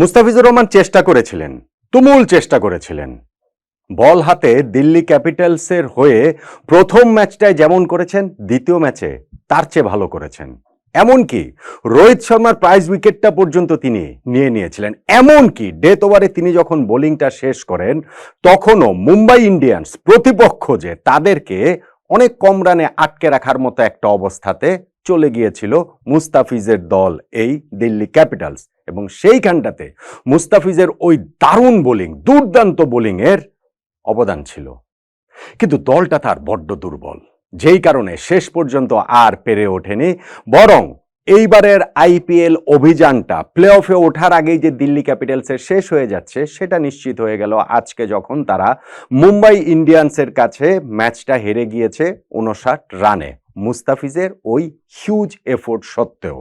মুস্তাফিজুর রহমান চেষ্টা করেছিলেন, তুমুল চেষ্টা করেছিলেন। বল হাতে দিল্লি ক্যাপিটালসের হয়ে প্রথম ম্যাচটায় যেমন করেছেন, দ্বিতীয় ম্যাচে তার চেয়ে ভালো করেছেন। এমনকি রোহিত শর্মার প্রাইজ উইকেটটা পর্যন্ত তিনি নিয়ে নিয়েছিলেন। এমনকি ডেথ ওভারে তিনি যখন বোলিংটা শেষ করেন, তখনও মুম্বাই ইন্ডিয়ান্স প্রতিপক্ষ যে তাদেরকে অনেক কম রানে আটকে রাখার মতো একটা অবস্থাতে চলে গিয়েছিল মুস্তাফিজের দল এই দিল্লি ক্যাপিটালস। এবং সেইখানটাতে মুস্তাফিজের ওই দারুণ বোলিং, দুর্দান্ত বোলিংয়ের অবদান ছিল। কিন্তু দলটা তার বড্ড দুর্বল। যেই কারণে শেষ পর্যন্ত আর পেরে ওঠেনি, বরং এইবারের আইপিএল অভিযানটা প্লে অফে ওঠার আগেই যে দিল্লি ক্যাপিটালসের শেষ হয়ে যাচ্ছে, সেটা নিশ্চিত হয়ে গেল আজকে যখন তারা মুম্বাই ইন্ডিয়ান্সের কাছে ম্যাচটা হেরে গিয়েছে উনষাট রানে। মুস্তাফিজের ওই হিউজ এফোর্ট সত্ত্বেও।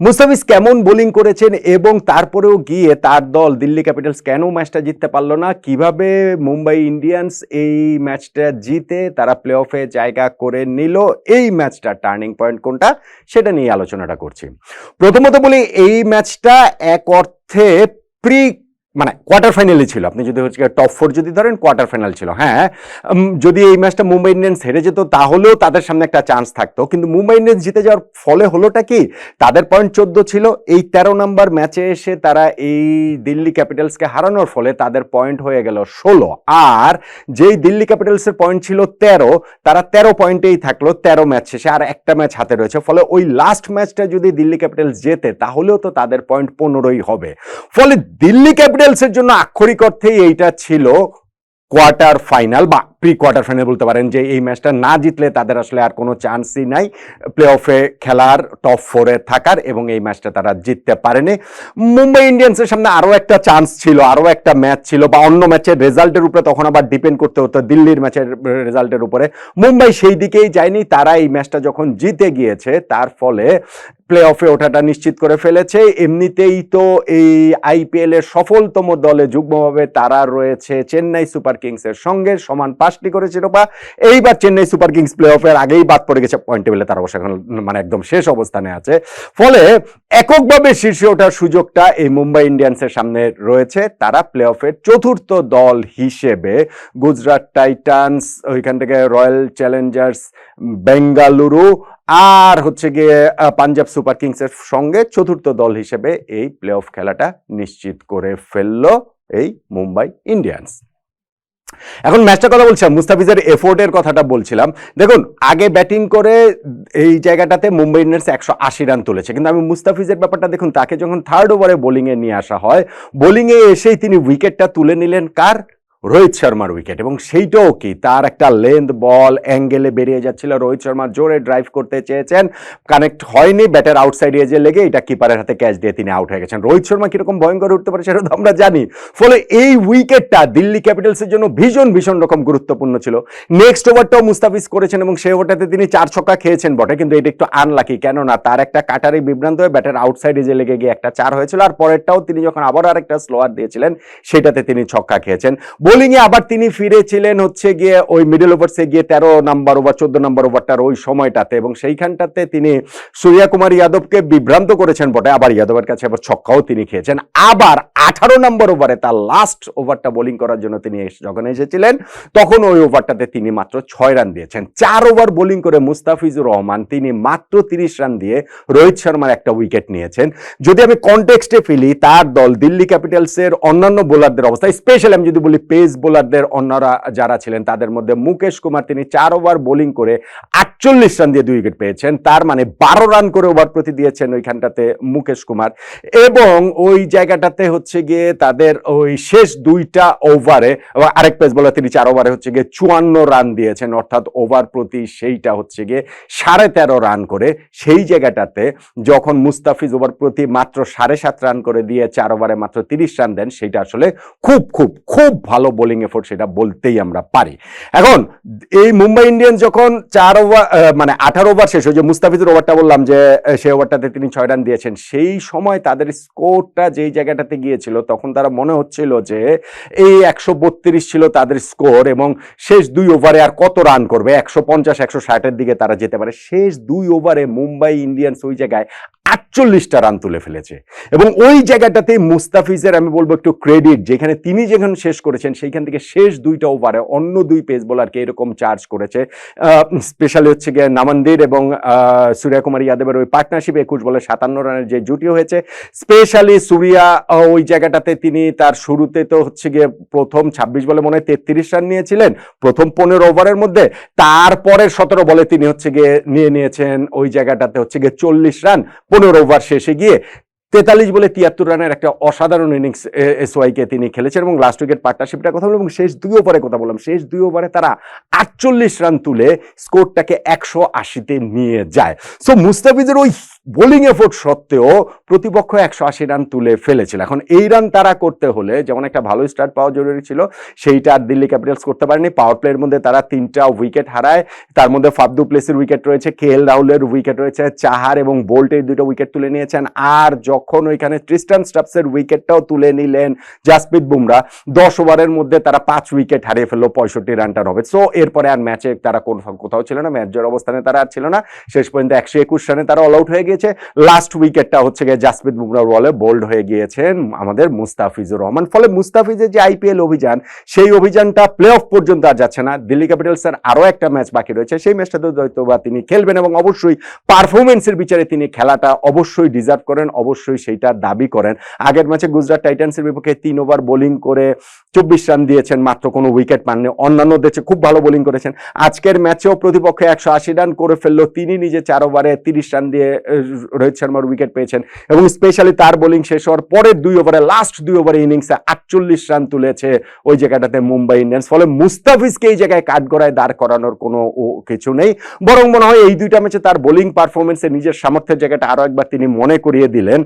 মুস্তাফিজ কেমন বোলিং করেছেন এবং তারপরেও গিয়ে তার দল দিল্লি ক্যাপিটালস কেন ম্যাচটা জিততে পারল না? কীভাবে মুম্বাই ইন্ডিয়ান্স এই ম্যাচটা জিতে তারা প্লে অফে জায়গা করে নিল? এই ম্যাচটা টার্নিং পয়েন্ট কোনটা? সেটা নিয়ে আলোচনাটা করছি। প্রথমত বলি, এই ম্যাচটা এক অর্থে প্রি মানে কোয়ার্টার ফাইনালই ছিল। আপনি যদি হচ্ছে টপ ফোর যদি ধরেন কোয়ার্টার ফাইনাল ছিল। হ্যাঁ যদি এই ম্যাচটা মুম্বাই ইন্ডিয়ান্স হেরে যেত, তাহলেও তাদের সামনে একটা চান্স থাকতো। কিন্তু মুম্বাই ইন্ডিয়ান্স জিতে যাওয়ার ফলে হলোটা কি? তাদের পয়েন্ট চোদ্দ ছিল। এই তেরো নম্বর ম্যাচে এসে তারা এই দিল্লি ক্যাপিটালসকে হারানোর ফলে তাদের পয়েন্ট হয়ে গেল ষোলো। আর যেই দিল্লি ক্যাপিটালসের পয়েন্ট ছিল তেরো, তারা তেরো পয়েন্টেই থাকল তেরো ম্যাচ শেষে। আর একটা ম্যাচ হাতে রয়েছে। ফলে ওই লাস্ট ম্যাচটা যদি দিল্লি ক্যাপিটালস জেতে, তাহলেও তো তাদের পয়েন্ট পনেরোই হবে। ফলে দিল্লি ক্যাপিটালসের জন্য আক্ষরিক অর্থেই এইটা ছিল কোয়ার্টার ফাইনাল বা প্রি কোয়ার্টার ফাইনাল বলতে পারেন যে এই ম্যাচটা না জিতলে তাদের আসলে আর কোনো চান্সই নাই। প্লে অফে খেলার টপ ফোরে থাকার এবং এই ম্যাচটা তারা জিততে পারেনি। মুম্বাই ইন্ডিয়ান্সের সামনে আরও একটা চান্স ছিল আরও একটা ম্যাচ ছিল বা অন্য ম্যাচের রেজাল্টের উপরে তখন আবার ডিপেন্ড করতে হতো দিল্লির ম্যাচের রেজাল্টের উপরে। মুম্বাই সেই দিকেই যায়নি, তারা এই ম্যাচটা যখন জিতে গিয়েছে, তার ফলে প্লে অফে ওঠাটা নিশ্চিত করে ফেলেছে। এমনিতেই তো এই আইপিএল এর সফলতম দলে যুগ্মভাবে তারা রয়েছে চেন্নাই সুপার কিংসের সঙ্গে, সমান পাঁচটি করে শিরোপা এইবার চেন্নাই সুপার কিংস প্লে অফের আগেই বাদ পড়ে গেছে পয়েন্ট টেবিলে তারা অবশ্য এখন মানে একদম শেষ অবস্থানে আছে। ফলে এককভাবে শীর্ষে ওঠার সুযোগটা এই মুম্বাই ইন্ডিয়ান্সের সামনে রয়েছে। তারা প্লে অফের চতুর্থ দল হিসেবে গুজরাট টাইটান্স, ওইখান থেকে রয়্যাল চ্যালেঞ্জার্স, বেঙ্গালুরু আর হচ্ছে গিয়ে পাঞ্জাব সুপার কিংসের সঙ্গে চতুর্থ দল হিসেবে এই প্লে অফ খেলাটা নিশ্চিত করে ফেলল এই মুম্বাই ইন্ডিয়ান্স। এখন ম্যাচটার কথা বলছিলাম, মুস্তাফিজের এফোর্টের কথাটা বলছিলাম। দেখুন, আগে ব্যাটিং করে এই জায়গাটাতে মুম্বাই ইন্ডিয়ান্স একশো আশি রান তুলেছে। কিন্তু আমি মুস্তাফিজের ব্যাপারটা দেখুন, তাকে যখন থার্ড ওভারে বোলিংয়ে নিয়ে আসা হয় বোলিংয়ে এসেই তিনি উইকেটটা তুলে নিলেন কার? রোহিত শর্মার উইকেট এবং সেইটাও কি? তার একটা লেন্থ বল অ্যাঙ্গেলে বেরিয়ে যাচ্ছিল। রোহিত শর্মা জোরে ড্রাইভ করতে চেয়েছেন। কানেক্ট হয়নি ব্যাটের আউটসাইড এজে লেগে এটা কিপারের হাতে ক্যাচ দিয়ে তিনি আউট হয়ে গেছেন। রোহিত শর্মা কীরকম ভয়ঙ্কর উঠতে পারে সেটা তো আমরা জানি। ফলে এই উইকেটটা দিল্লি ক্যাপিটালসের জন্য ভীষণ ভীষণ রকম গুরুত্বপূর্ণ ছিল। নেক্সট ওভারটাও মুস্তাফিজ করেছেন এবং সেই ওভারটাতে তিনি চার ছক্কা খেয়েছেন বটে, কিন্তু এটা একটু আনলাকি কেননা তার একটা কাটারে বিভ্রান্ত হয়ে ব্যাটের আউটসাইড এজে লেগে গিয়ে একটা চার হয়েছিল। আর পরেরটাও তিনি যখন আবার আরেকটা স্লোয়ার দিয়েছিলেন, সেটাতে তিনি ছক্কা খেয়েছেন। বোলিংয়ে আবার তিনি ফিরেছিলেন হচ্ছে গিয়ে ওই মিডল ওভার্সে গিয়ে তেরো নাম্বার ওভার চোদ্দ নাম্বার ওভারটার ওই সময়টাতে এবং সেইখানটাতে তিনি সূর্যা কুমার যাদবকে বিভ্রান্ত করেছেন বটে। আবার যাদবের কাছে আবার ছক্কাও তিনি খেয়েছেন। আবার আঠারো নম্বর ওভারে তার লাস্ট ওভারটা বোলিং করার জন্য তিনি যখন এসেছিলেন, তখন ওই ওভারটাতে তিনি মাত্র ছয় রান দিয়েছেন। চার ওভার বোলিং করে মুস্তাফিজুর রহমান তিনি মাত্র তিরিশ রান দিয়ে রোহিত শর্মার একটা উইকেট নিয়েছেন। যদি আমি কনটেক্সটে ফেলি, তার দল দিল্লি ক্যাপিটালসের অন্যান্য বোলারদের অবস্থা স্পেশালি আমি যদি বলি পেস বোলারদের অন্যরা যারা ছিলেন, তাদের মধ্যে মুকেশ কুমার তিনি চার ওভার বোলিং করে আটচল্লিশ রান দিয়ে দুই উইকেট পেয়েছেন। তার মানে বারো রান করে ওভার প্রতি দিয়েছেন ওইখানটাতে মুকেশ কুমার। এবং ওই জায়গাটাতে হচ্ছে গিয়ে তাদের ওই শেষ দুইটা ওভারে আরেক পেস বলার তিনি চার ওভারে হচ্ছে গিয়ে চুয়ান্ন রান দিয়েছেন। অর্থাৎ ওভার প্রতি সেইটা হচ্ছে গিয়ে সাড়ে তেরো রান করে সেই জায়গাটাতে যখন মুস্তাফিজ ওভার প্রতি মাত্র সাড়ে সাত রান করে দিয়ে চার ওভারে মাত্র তিরিশ রান দেন সেটা আসলে খুব খুব খুব ভালো বোলিং এফোর্ট সেটা বলতেই আমরা পারি। এখন, এই মুম্বাই ইন্ডিয়ান্স যখন চার ওভার মানে আঠারো ওভার শেষ হয়েছে মুস্তাফিজের ওভারটা বললাম যে সেই ওভারটাতে তিনি ছয় রান দিয়েছেন, সেই সময় তাদের স্কোরটা যেই জায়গাটাতে গিয়েছিল, তখন তারা মনে হচ্ছিল যে, এই একশো বত্রিশ ছিল তাদের স্কোর এবং শেষ দুই ওভারে আর কত রান করবে? একশো পঞ্চাশ, একশো ষাটের দিকে তারা যেতে পারে। শেষ দুই ওভারে মুম্বাই ইন্ডিয়ান্স ওই জায়গায় আটচল্লিশটা রান তুলে ফেলেছে। এবং ওই জায়গাটাতে মুস্তাফিজের আমি বলব একটু ক্রেডিট যেখানে তিনি যেখানে শেষ করেছেন সেইখান থেকে শেষ দুইটা ওভারে অন্য দুই পেস বোলারকে এরকম চার্জ করেছে। স্পেশালি হচ্ছে গিয়ে নামান্দির এবং আহ, সূর্যা যাদবের ওই পার্টনারশিপ একুশ বলে সাতান্ন রানের যে জুটি হয়েছে। স্পেশালি সুরিয়া ওই জায়গাটাতে তিনি তার শুরুতে তো হচ্ছে গিয়ে প্রথম ছাব্বিশ বলে মনে হয় তেত্রিশ রান নিয়েছিলেন। প্রথম পনেরো ওভারের মধ্যে তারপরের সতেরো বলে তিনি হচ্ছে গিয়ে নিয়ে নিয়েছেন ওই জায়গাটাতে হচ্ছে গিয়ে চল্লিশ রান পনেরো ওভার শেষে গিয়ে তেতাল্লিশ বলে তিয়াত্তর রানের একটা অসাধারণ ইনিংস এসওয়াইকে তিনি খেলেছেন এবং লাস্ট উইকেট পার্টনারশিপটার কথা বললাম এবং শেষ দুই ওভারে কথা বললাম। শেষ দুই ওভারে তারা আটচল্লিশ রান তুলে স্কোরটাকে একশো আশিতে নিয়ে যায়। সো মুস্তাফিজের ওই বোলিং এফোর্ট সত্ত্বেও প্রতিপক্ষ একশো আশি রান তুলে ফেলেছিল। এখন এই রান তারা করতে হলে যেমন একটা ভালো স্টার্ট পাওয়া জরুরি ছিল, সেইটা আর দিল্লি ক্যাপিটালস করতে পারেনি। পাওয়ার প্লের মধ্যে তারা তিনটা উইকেট হারায়। তার মধ্যে ফাবদু প্লেসের উইকেট রয়েছে কে এল রাহুলের উইকেট রয়েছে, চাহার এবং বোল্টের দুটো উইকেট তুলে নিয়েছেন। আর যখন ওইখানে ট্রিস্টান স্টাফসের উইকেটটাও তুলে নিলেন জাসপ্রীত বুমরা, দশ ওভারের মধ্যে তারা পাঁচ উইকেট হারিয়ে ফেলল পঁয়ষট্টি রানটার হবে। সো এরপরে আর ম্যাচে তারা কোন কোথাও ছিল না ম্যাচ জয়ের অবস্থানে তারা আর ছিল না। শেষ পর্যন্ত একশো একুশ রানে তারা অল আউট হয়ে গিয়েছে। লাস্ট উইকেটটা হচ্ছে গিয়ে জাসপ্রীত বুমরার বলে বোল্ড হয়ে গিয়েছেন আমাদের মুস্তাফিজুর রহমান। ফলে মুস্তাফিজের যে আইপিএল অভিযান, সেই অভিযানটা প্লে অফ পর্যন্ত আর যাচ্ছে না। দিল্লি ক্যাপিটালসের আরও একটা ম্যাচ বাকি রয়েছে। সেই ম্যাচটাতে হয়তো বা তিনি খেলবেন এবং অবশ্যই পারফরমেন্সের বিচারে তিনি খেলাটা অবশ্যই ডিজার্ভ করেন, অবশ্যই সেইটা দাবি করেন। আগের ম্যাচে গুজরাট টাইটান্সের বিপক্ষে তিন ওভার বোলিং করে চব্বিশ রান দিয়েছেন, মাত্র কোনো উইকেট পাননি। অন্যান্য দেশে খুব ভালো বোলিং করেছেন। আজকের ম্যাচেও প্রতিপক্ষে একশো আশি রান করে ফেলল। তিনি নিজে চার ওভারে তিরিশ রান দিয়ে রোহিত শর্মার উইকেট পেয়েছেন এবং স্পেশালি তার বোলিং শেষ হওয়ার পরের দুই ওভারে লাস্ট দুই ওভারে ইনিংসে আটচল্লিশ রান তুলেছে ওই জায়গাটাতে মুম্বাই ইন্ডিয়ান্স। ফলে মুস্তাফিজকে এই জায়গায় কাঠগড়ায় দাঁড় করানোর কোনো কিছু নেই। বরং মনে হয় এই দুইটা ম্যাচে তার বোলিং পারফরমেন্সে নিজের সামর্থ্যের জায়গাটা আরও একবার তিনি মনে করিয়ে দিলেন।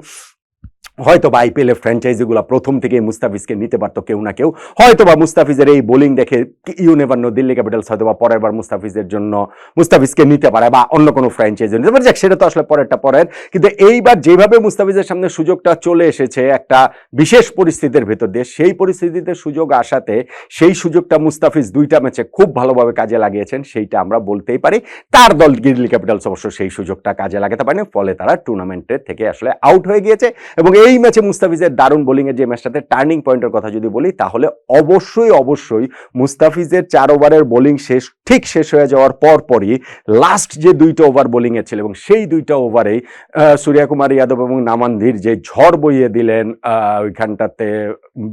হয়তো বা আইপিএল এর ফ্র্যাঞ্চাইজিগুলো প্রথম থেকে মুস্তাফিজকে নিতে পারতো কেউ না কেউ। হয়তো বা মুস্তাফিজের এই বোলিং দেখে you never know Delhi Capitals হয়তো বা পরের বার মুস্তাফিজের জন্য মুস্তাফিজকে নিতে পারে বা অন্য কোনো ফ্র্যাঞ্চাইজি নিতে পারে যাক, সেটা তো আসলে পরেরটা পরের। কিন্তু এইবার যেভাবে মুস্তাফিজের সামনে সুযোগটা চলে এসেছে একটা বিশেষ পরিস্থিতির ভেতর দিয়ে সেই পরিস্থিতিতে সুযোগ আসাতে সেই সুযোগটা মুস্তাফিজ দুইটা ম্যাচে খুব ভালোভাবে কাজে লাগিয়েছেন সেইটা আমরা বলতেই পারি। তার দল দিল্লি ক্যাপিটালস অবশ্য সেই সুযোগটা কাজে লাগাতে পারেনি ফলে তারা টুর্নামেন্টের থেকে আসলে আউট হয়ে গিয়েছে এবং এই ম্যাচে মুস্তাফিজের দারুণ বোলিংয়ের যে ম্যাচটাতে টার্নিং পয়েন্টের কথা যদি বলি, তাহলে অবশ্যই অবশ্যই মুস্তাফিজের চার ওভারের বোলিং শেষ ঠিক শেষ হয়ে যাওয়ার পর পরই লাস্ট যে দুইটা ওভার বোলিং এর ছিল এবং সেই দুইটা ওভারেই সূর্যা কুমার যাদব এবং নামান্দির যে ঝড় বইয়ে দিলেন ওইখানটাতে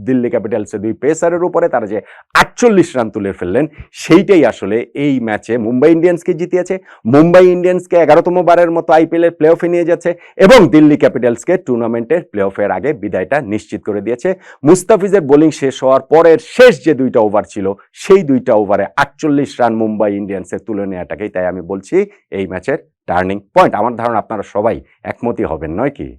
দিল্লি ক্যাপিটালসের দুই পেসারের উপরে তারা যে আটচল্লিশ রান তুলে ফেললেন, সেইটাই আসলে এই ম্যাচে মুম্বাই ইন্ডিয়ান্সকে জিতিয়েছে, মুম্বাই ইন্ডিয়ান্সকে এগারোতম বারের মতো আইপিএল এর প্লে অফে নিয়ে যাচ্ছে এবং দিল্লি ক্যাপিটালসকে টুর্নামেন্টের প্লে অফের আগে বিদায়টা নিশ্চিত করে দিয়েছে। মুস্তাফিজের বোলিং শেষ হওয়ার পরের শেষ যে দুইটা ওভার ছিল, সেই দুইটা ওভারে আটচল্লিশ রান মুম্বাই ইন্ডিয়ান্সের তুলে নেওয়াটাকেই তাই আমি বলছি এই ম্যাচের টার্নিং পয়েন্ট। আমার ধারণা আপনারা সবাই একমতই হবেন, নয় কি?